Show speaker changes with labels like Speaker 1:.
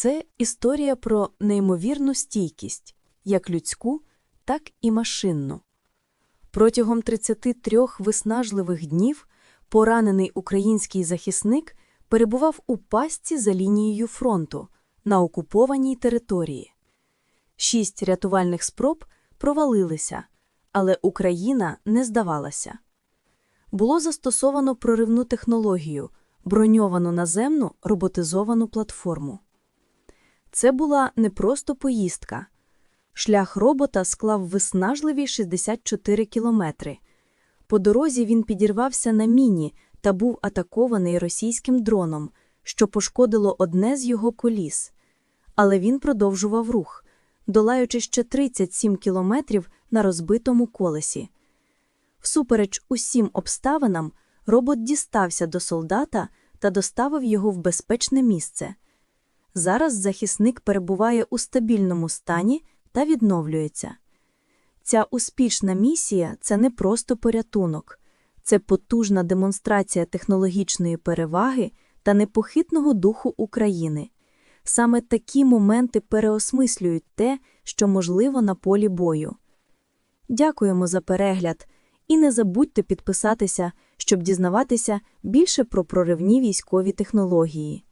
Speaker 1: Це історія про неймовірну стійкість, як людську, так і машинну. Протягом 33 виснажливих днів поранений український захисник перебував у пастці за лінією фронту на окупованій території. Шість рятувальних спроб провалилися, але Україна не здавалася. Було застосовано проривну технологію, броньовану наземну роботизовану платформу. Це була не просто поїздка. Шлях робота склав виснажливі 64 кілометри. По дорозі він підірвався на міні та був атакований російським дроном, що пошкодило одне з його коліс. Але він продовжував рух, долаючи ще 37 кілометрів на розбитому колесі. Всупереч усім обставинам, робот дістався до солдата та доставив його в безпечне місце. Зараз захисник перебуває у стабільному стані та відновлюється. Ця успішна місія це не просто порятунок, це потужна демонстрація технологічної переваги та непохитного духу України. Саме такі моменти переосмислюють те, що можливо на полі бою. Дякуємо за перегляд і не забудьте підписатися, щоб дізнаватися більше про проривні військові технології.